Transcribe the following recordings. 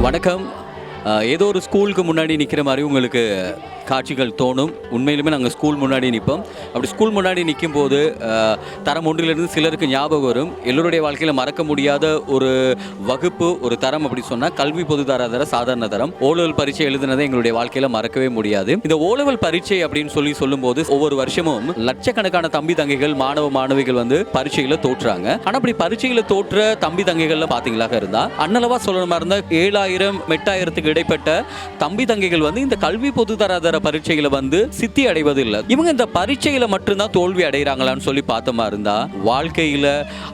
வணக்கம் அஹ், ஏதோ ஒரு ஸ்கூலுக்கு முன்னாடி நிற்கிற மாதிரி உங்களுக்கு காட்சிகள் தோணும். உண்மையிலுமே நாங்கள் ஸ்கூல் முன்னாடி நிற்போம் அப்படி ஸ்கூல் முன்னாடி நிற்கும் போது தரம் ஒன்றிலிருந்து சிலருக்கு ஞாபகம் வரும். எல்லோருடைய வாழ்க்கையில் மறக்க முடியாத ஒரு வகுப்பு ஒரு தரம் அப்படி சொன்னால் கல்வி பொதுதாராதர சாதாரண தரம். ஓலவல் பரீட்சை எழுதுனதை எங்களுடைய வாழ்க்கையில் மறக்கவே முடியாது. இந்த ஓலவல் பரீட்சை அப்படின்னு சொல்லி சொல்லும்போது ஒவ்வொரு வருஷமும் லட்சக்கணக்கான தம்பி தங்கைகள் மாணவ மாணவிகள் வந்து பரீட்சையில் தோற்றுறாங்க ஆனால் அப்படி பரீட்சையில் தோற்ற தம்பி தங்கைகள்லாம் பார்த்தீங்களாக இருந்தால் அன்னளவா சொல்லணுமா இருந்தால் ஏழாயிரம் எட்டாயிரத்துக்கு இடைப்பட்ட தம்பி தங்கைகள் வந்து இந்த கல்வி பொதுதராதர பரீட்சையில வந்து சித்தி அடைவது இல்லை இவங்க இந்த பரீட்சையில மட்டும்தான் தோல்வி அடைகிறாங்களான்னு சொல்லி பார்த்தோமா இருந்தா வாழ்க்கையில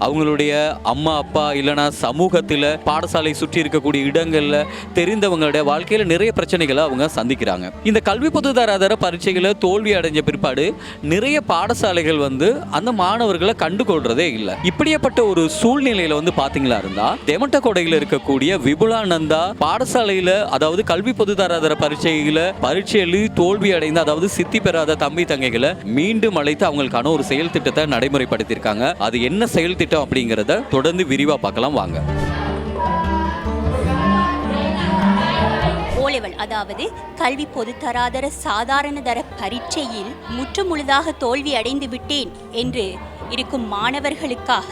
அவங்களுடைய அம்மா அப்பா இல்லைன்னா சமூகத்தில் பாடசாலை சுற்றி இருக்கக்கூடிய இடங்கள்ல தெரிந்தவங்களுடைய வாழ்க்கையில நிறைய பிரச்சனைகளை அவங்க சந்திக்கிறாங்க. இந்த கல்வி பொதுதராதர பரீட்சைகளை தோல்வி அடைஞ்ச பிற்பாடு நிறைய பாடசாலைகள் வந்து அந்த மாணவர்களை கண்டுகொள்றதே இல்லை. இப்படியப்பட்ட ஒரு சூழ்நிலையில வந்து பாத்தீங்களா இருந்தா தெமட்டக்கோடையில் இருக்கக்கூடிய விபுலானந்தா பாடசாலையில அதாவது கல்வி பொதுதாராதர பரீட்சையில பரீட்சை எழுதி தோல்வி அடைந்த அதாவது சித்தி பெறாத தம்பி தங்கைகளை மீண்டும் அழைத்து அவங்களுக்கான ஒரு செயல் திட்டத்தை நடைமுறைப்படுத்தியிருக்காங்க. அது என்ன செயல் திட்டம் அப்படிங்கிறத தொடர்ந்து விரிவா பார்க்கலாம் வாங்க. ஓலெவல் அதாவது கல்வி பொது தராதர சாதாரண தர பரீட்சையில் முற்றுமுழுதாக தோல்வி அடைந்து விட்டேன் என்று இருக்கும் மாணவர்களுக்காக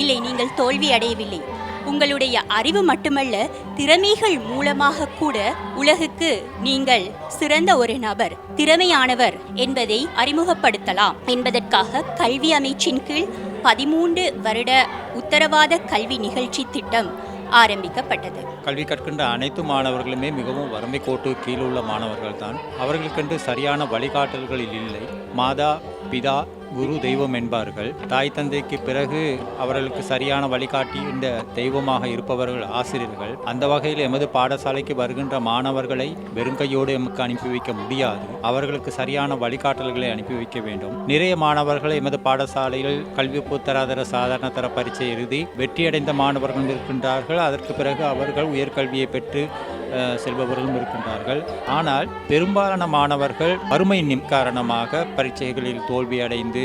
இல்லை நீங்கள் தோல்வி அடையவில்லை. உங்களுடைய அறிவு மட்டுமல்ல திறமைகள் மூலமாக கூட உலகுக்கு நீங்கள் சிறந்த ஒரு நபர் திறமையானவர் என்பதை அறிமுகப்படுத்தலாம். என்பதற்காக கல்வி அமைச்சின் கீழ் பதிமூன்று வருட உத்தரவாத கல்வி நிகழ்ச்சி திட்டம் ஆரம்பிக்கப்பட்டது. கல்வி கற்கின்ற அனைத்து மாணவர்களுமே மிகவும் வறுமை கோட்டு கீழுள்ள உள்ள மாணவர்கள் தான் அவர்களுக்கென்று சரியான வழிகாட்டல்களில் இல்லை. மாதா பிதா குரு தெய்வம் என்பார்கள். தாய் தந்தைக்கு பிறகு அவர்களுக்கு சரியான வழிகாட்டி இந்த தெய்வமாக இருப்பவர்கள் ஆசிரியர்கள். அந்த வகையில் எமது பாடசாலைக்கு வருகின்ற மாணவர்களை வெறுங்கையோடு எமக்கு அனுப்பி வைக்க முடியாது. அவர்களுக்கு சரியான வழிகாட்டல்களை அனுப்பி வைக்க வேண்டும். நிறைய மாணவர்களை எமது பாடசாலையில் கல்வி பூத்தராதர சாதாரண தர பரீட்சை எழுதி வெற்றியடைந்த மாணவர்கள் இருக்கின்றார்கள். அதற்கு பிறகு அவர்கள் உயர்கல்வியை பெற்று செல்பவர்களும் இருக்கின்றார்கள். ஆனால் பெரும்பாலான மாணவர்கள் வறுமையின் காரணமாக பரீட்சைகளில் தோல்வியடைந்து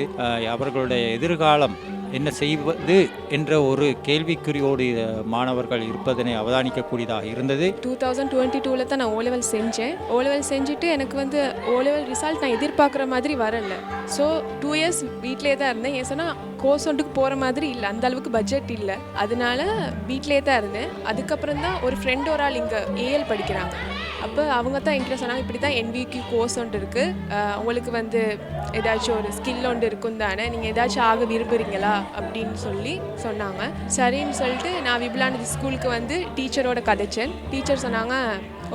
அவர்களுடைய எதிர்காலம் என்ன செய்வது என்ற ஒரு கேள்விக்குறியோடு மாணவர்கள் இருப்பதனை அவதானிக்கக்கூடியதாக இருந்தது. டூ தௌசண்ட் டுவெண்ட்டி டூவில் தான் நான் ஓலெவல் செஞ்சேன். ஓலெவல் செஞ்சுட்டு எனக்கு வந்து ஓலெவல் ரிசல்ட் நான் எதிர்பார்க்குற மாதிரி வரல. ஸோ டூ இயர்ஸ் வீட்டிலே தான் இருந்தேன். ஏன் சொன்னால் கோர்ஸ் ஒன்றுக்கு போகிற மாதிரி இல்லை. அந்த அளவுக்கு பட்ஜெட் இல்லை. அதனால வீட்டிலே தான் இருந்தேன். அதுக்கப்புறம் தான் ஒரு ஃப்ரெண்ட் ஒரு ஆள் இங்கே ஏஎல் படிக்கிறாங்க. அப்போ அவங்க தான் என்கிட்ட சொன்னாங்க இப்படி தான் என்விக்கு கோர்ஸ் ஒன்று இருக்குது உங்களுக்கு வந்து ஏதாச்சும் ஒரு ஸ்கில் ஒன்று இருக்கும் தானே? நீங்கள் ஏதாச்சும் ஆக விரும்புகிறீங்களா அப்படின்னு சொல்லி சொன்னாங்க. சரின்னு சொல்லிட்டு நான் விபுலானது ஸ்கூலுக்கு வந்து டீச்சரோட கதைச்சேன். டீச்சர் சொன்னாங்க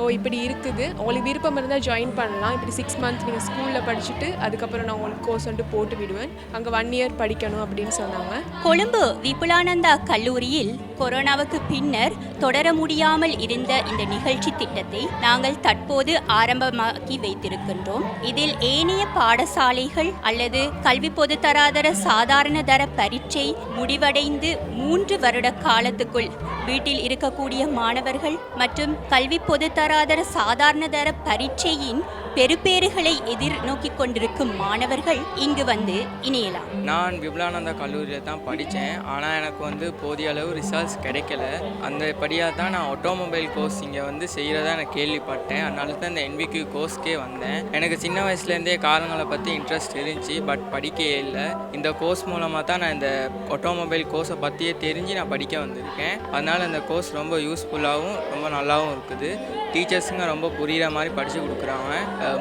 ஓ இப்படி இருக்குது. உங்களுக்கு விருப்பம் இருந்தால் ஜாயின் பண்ணலாம். இப்படி சிக்ஸ் மந்த்ஸ் நீங்கள் ஸ்கூலில் படிச்சுட்டு அதுக்கப்புறம் நான் உங்களுக்கு கோர்ஸ் வந்துட்டு போட்டு விடுவேன். அங்கே ஒன் இயர் படிக்கணும் அப்படின்னு சொன்னாங்க. கொழும்பு விபுலானந்தா கல்லூரியில் கொரோனாவுக்கு பின்னர் தொடர முடியாமல் இருந்த இந்த நிகழ்ச்சி திட்டத்தை நாங்கள் தற்போது ஆரம்பமாக்கி வைத்திருக்கின்றோம். இதில் ஏனைய பாடசாலைகள் அல்லது கல்வி பொதுத்தராதர சாதாரண தர பரீட்சை முடிவடைந்து மூன்று வருட காலத்துக்குள் வீட்டில் இருக்கக்கூடிய மாணவர்கள் மற்றும் கல்வி பொருளாதார சாதாரண தர பரீட்சையின் பெறுபேறுகளை எதிர்நோக்கி கொண்டிருக்கும் மாணவர்கள் இங்கு வந்து இணையலாம். நான் விபுலானந்தா கல்லூரியில் தான் படித்தேன். ஆனால் எனக்கு வந்து போதிய அளவு ரிசல்ட்ஸ் கிடைக்கல. அந்த படியாக தான் நான் ஆட்டோமொபைல் கோர்ஸ் இங்கே வந்து செய்கிறதா நான் கேள்விப்பட்டேன். அதனால தான் இந்த என்விக்யூ கோர்ஸ்க்கே வந்தேன். எனக்கு சின்ன வயசுலேருந்தே காரங்களை பற்றி இன்ட்ரெஸ்ட் இருந்துச்சு. பட் படிக்கவே இல்லை. இந்த கோர்ஸ் மூலமாக தான் நான் இந்த ஆட்டோமொபைல் கோர்ஸை பற்றியே தெரிஞ்சு நான் படிக்க வந்திருக்கேன். அதனால் இந்த கோர்ஸ் ரொம்ப யூஸ்ஃபுல்லாகவும் ரொம்ப நல்லாவும் இருக்குது. டீச்சர்ஸுங்க ரொம்ப புரிகிற மாதிரி படித்து கொடுக்குறாங்க.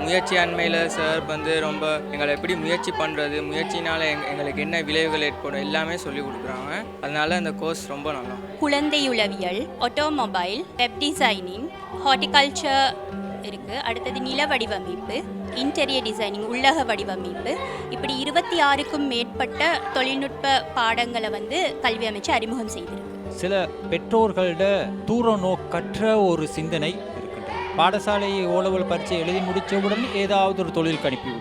முயற்சி அண்மையில் சார் வந்து ரொம்ப எங்களை எப்படி முயற்சி பண்ணுறது முயற்சினால் எங் எங்களுக்கு என்ன விளைவுகள் ஏற்படும் எல்லாமே சொல்லி கொடுக்குறாங்க. அதனால இந்த கோர்ஸ் ரொம்ப நல்லா குழந்தையுளவியல் ஆட்டோமொபைல் வெப் டிசைனிங் ஹார்டிகல்ச்சர் இருக்குது அடுத்தது நில வடிவமைப்பு இன்டீரியர் டிசைனிங் உள்ளக வடிவமைப்பு. இப்படி இருபத்தி ஆறுக்கும் மேற்பட்ட தொழில்நுட்ப பாடங்களை வந்து கல்வி அமைச்சு அறிமுகம் செய்திருக்கு. சில பெற்றோர்களோட தூர நோக்கற்ற ஒரு சிந்தனை பாடசாலை ஓலவல் பரீட்சை எழுதி முடித்தவுடன் ஏதாவது ஒரு தொழிலுக்கு அனுப்பி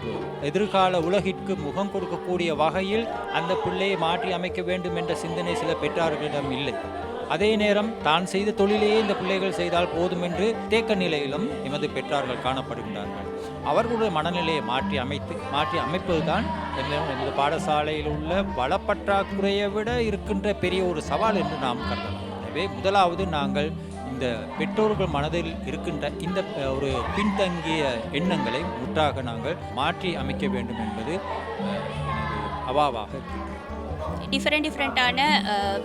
எதிர்கால உலகிற்கு முகம் கொடுக்கக்கூடிய வகையில் அந்த பிள்ளையை மாற்றி அமைக்க வேண்டும் என்ற சிந்தனை சில பெற்றார்களிடம் இல்லை. அதே நேரம் தான் செய்த தொழிலையே இந்த பிள்ளைகள் செய்தால் போதும் என்று தேக்க நிலையிலும் எமது பெற்றார்கள் காணப்படுகின்றார்கள். அவர்களுடைய மனநிலையை மாற்றி அமைத்து மாற்றி அமைப்பதுதான் எமது பாடசாலையில் உள்ள வளப்பற்றாக்குறையை விட இருக்கின்ற பெரிய ஒரு சவால் என்று நாம் கருதலாம். எனவே முதலாவது நாங்கள் இந்த பெற்றோர்கள் மனதில் இருக்கின்ற இந்த ஒரு பின்தங்கிய எண்ணங்களை முற்றாக நாங்கள் மாற்றி அமைக்க வேண்டும் என்பது அவாவாக டிஃப்ரெண்ட் டிஃப்ரெண்ட்டான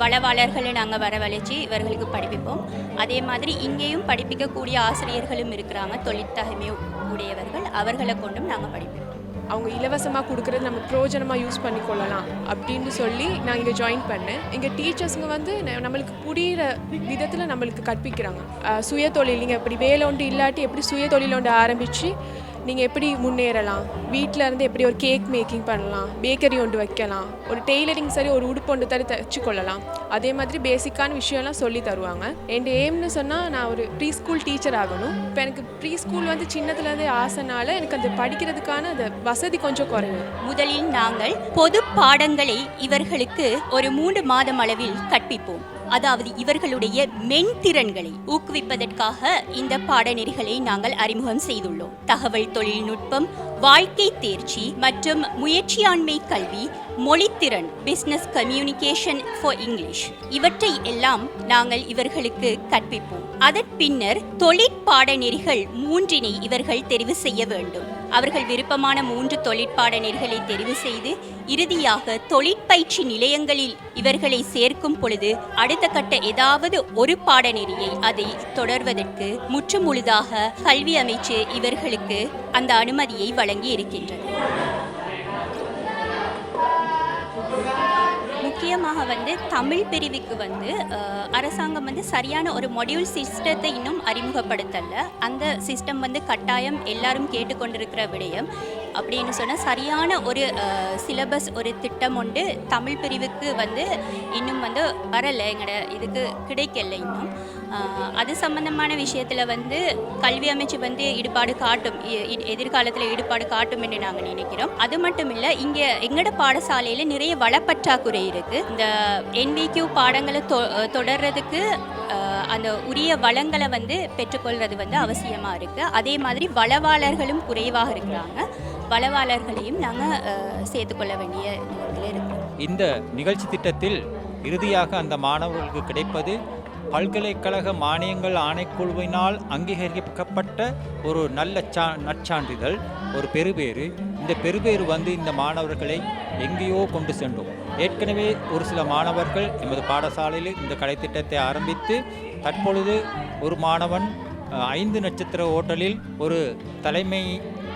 வளவாளர்களை நாங்கள் வரவழைச்சி இவர்களுக்கு படிப்பிப்போம். அதே மாதிரி இங்கேயும் படிப்பிக்கக்கூடிய ஆசிரியர்களும் இருக்கிறாங்க. தொழிற்தகமை உடையவர்கள் அவர்களை கொண்டும் நாங்கள் படிப்போம். அவங்க இலவசமாக கொடுக்குறது நம்ம ப்ரோஜனமாக யூஸ் பண்ணிக்கொள்ளலாம் அப்படின்னு சொல்லி நான் இங்கே ஜாயின் பண்ணேன். இங்கே டீச்சர்ஸுங்க வந்து நம்மளுக்கு புரிகிற விதத்தில் நம்மளுக்கு கற்பிக்கிறாங்க. சுய தொழில் நீங்கள் எப்படி வேலை ஒன்று இல்லாட்டி எப்படி சுய தொழில் ஒன்று ஆரம்பித்து நீங்கள் எப்படி முன்னேறலாம்? வீட்டில் இருந்து எப்படி ஒரு கேக் மேக்கிங் பண்ணலாம்? பேக்கரி ஒன்று வைக்கலாம். ஒரு டெய்லரிங் சரி ஒரு உடுப்பு ஒன்று தர தச்சு கொள்ளலாம் அதே மாதிரி பேசிக்கான விஷயம்லாம் சொல்லி தருவாங்க. என் எய்ம்னு சொன்னால் நான் ஒரு ப்ரீ ஸ்கூல் டீச்சர் ஆகணும். இப்போ எனக்கு ப்ரீ ஸ்கூல் வந்து சின்னதுலேருந்து ஆசைனால எனக்கு அந்த படிக்கிறதுக்கான அந்த வசதி கொஞ்சம் குறையும் முதலில் நாங்கள் பொது பாடங்களை இவர்களுக்கு ஒரு மூன்று மாதம் அளவில் கற்பிப்போம். அதாவது இவர்களுடைய மென்திறன்களை ஊக்குவிப்பதற்காக இந்த பாடநெறிகளை நாங்கள் அறிமுகம் செய்துள்ளோம். தகவல் தொழில்நுட்பம் வாழ்க்கை தேர்ச்சி மற்றும் முயற்சியாண்மை கல்வி மொழித்திறன் பிசினஸ் கம்யூனிகேஷன் ஃபார் இங்கிலீஷ் இவற்றை எல்லாம் நாங்கள் இவர்களுக்கு கற்பிப்போம். அதன் பின்னர் தொழிற்பாடநெறிகள் மூன்றினை இவர்கள் தெரிவு செய்ய வேண்டும். அவர்கள் விருப்பமான மூன்று தொழிற்பாடநெறிகளை தெரிவு செய்து இறுதியாக தொழிற்பயிற்சி நிலையங்களில் இவர்களை சேர்க்கும் பொழுது அடுத்த கட்ட ஏதாவது ஒரு பாடநெறியை அதை தொடர்வதற்கு முற்றுமுழுதாக கல்வி அமைச்சு இவர்களுக்கு அந்த அனுமதியை வழங்கி இருக்கின்றது முக்கியமாக வந்து தமிழ் பிரிவுக்கு வந்து அரசாங்கம் வந்து சரியான ஒரு மொடியூல் சிஸ்டத்தை இன்னும் அறிமுகப்படுத்தலை. அந்த சிஸ்டம் வந்து கட்டாயம் எல்லாரும் கேட்டுக்கொண்டிருக்கிற விடயம். அப்படின்னு சொன்னால் சரியான ஒரு சிலபஸ் ஒரு திட்டம் உண்டு. தமிழ் பிரிவுக்கு வந்து இன்னும் வந்து வரலை. எங்களோட இதுக்கு கிடைக்கல இன்னும். அது சம்பந்தமான விஷயத்தில் வந்து கல்வி அமைச்சு வந்து ஈடுபாடு காட்டும். எதிர்காலத்தில் ஈடுபாடு காட்டும் என்று நாங்கள் நினைக்கிறோம். அது மட்டும் இல்லை இங்கே எங்களோட பாடசாலையில் நிறைய வளப்பற்றாக்குறை இருக்குது இந்த என்விக்யூ பாடங்களை தொ தொடர்றதுக்கு அந்த உரிய வளங்களை வந்து பெற்றுக்கொள்வது வந்து அவசியமாக இருக்குது அதே மாதிரி வளவாளர்களும் குறைவாக இருக்கிறாங்க. வளவாளர்களையும் நாங்கள் சேர்த்துக்கொள்ள வேண்டிய நிலையில் இருக்கிறோம். இந்த நிகழ்ச்சி திட்டத்தில் இறுதியாக அந்த மாணவர்களுக்கு கிடைப்பது பல்கலைக்கழக மானியங்கள் ஆணைக்குழுவினால் அங்கீகரிக்கப்பட்ட ஒரு நல்ல சா நற்சான்றிதழ் ஒரு பெறுபேறு. இந்த பெறுபேறு வந்து இந்த மாணவர்களை எங்கேயோ கொண்டு சென்றோம். ஏற்கனவே ஒரு சில மாணவர்கள் எமது பாடசாலையில் இந்த கலைத்திட்டத்தை ஆரம்பித்து தற்பொழுது ஒரு மாணவன் ஐந்து நட்சத்திர ஓட்டலில் ஒரு தலைமை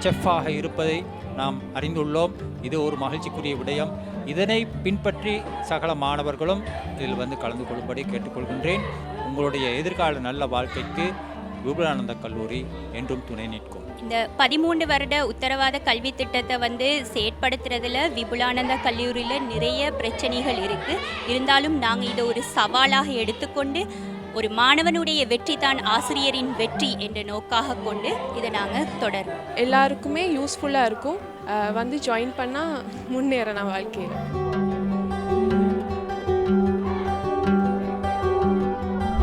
செஃப்பாக இருப்பதை நாம் அறிந்துள்ளோம். இது ஒரு மகிழ்ச்சிக்குரிய விடயம். இதனை பின்பற்றி சகல மாணவர்களும் இதில் வந்து கலந்து கொள்ளும்படி கேட்டுக்கொள்கின்றேன். உங்களுடைய எதிர்கால நல்ல வாழ்க்கைக்கு விபுலானந்த கல்லூரி என்றும் துணை நிற்கும். இந்த பதிமூன்று வருட உத்தரவாத கல்வி திட்டத்தை வந்து செயற்படுத்துறதுல விபுலானந்த கல்லூரியில் நிறைய பிரச்சனைகள் இருக்கு. இருந்தாலும் நாங்கள் இதை ஒரு சவாலாக எடுத்துக்கொண்டு ஒரு மாணவனுடைய வெற்றி தான் ஆசிரியரின் வெற்றி என்ற நோக்காக கொண்டு இதை நாங்கள் தொடரும் எல்லாருக்குமே யூஸ்ஃபுல்லாக இருக்கும். வந்து ஜாயின் பண்ணால் முன்னேறலாம் வாழ்க்கையில்.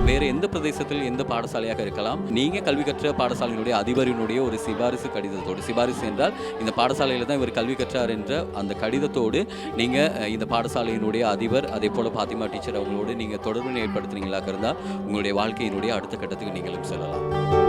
வேறு எந்த பிரதேசத்தில் எந்த பாடசாலையாக இருக்கலாம் நீங்கள் கல்வி கற்ற பாடசாலையினுடைய அதிபரினுடைய ஒரு சிபாரிசு கடிதத்தோடு சிபாரிசு என்றால் இந்த பாடசாலையில் தான் இவர் கல்வி கற்றார் என்ற அந்த கடிதத்தோடு நீங்கள் இந்த பாடசாலையினுடைய அதிபர் அதே போல் பாத்திமா டீச்சர் அவங்களோடு நீங்கள் தொடர்பு ஏற்படுத்துனீங்களாக இருந்தால் உங்களுடைய வாழ்க்கையினுடைய அடுத்த கட்டத்துக்கு நீங்களும் செல்லலாம்.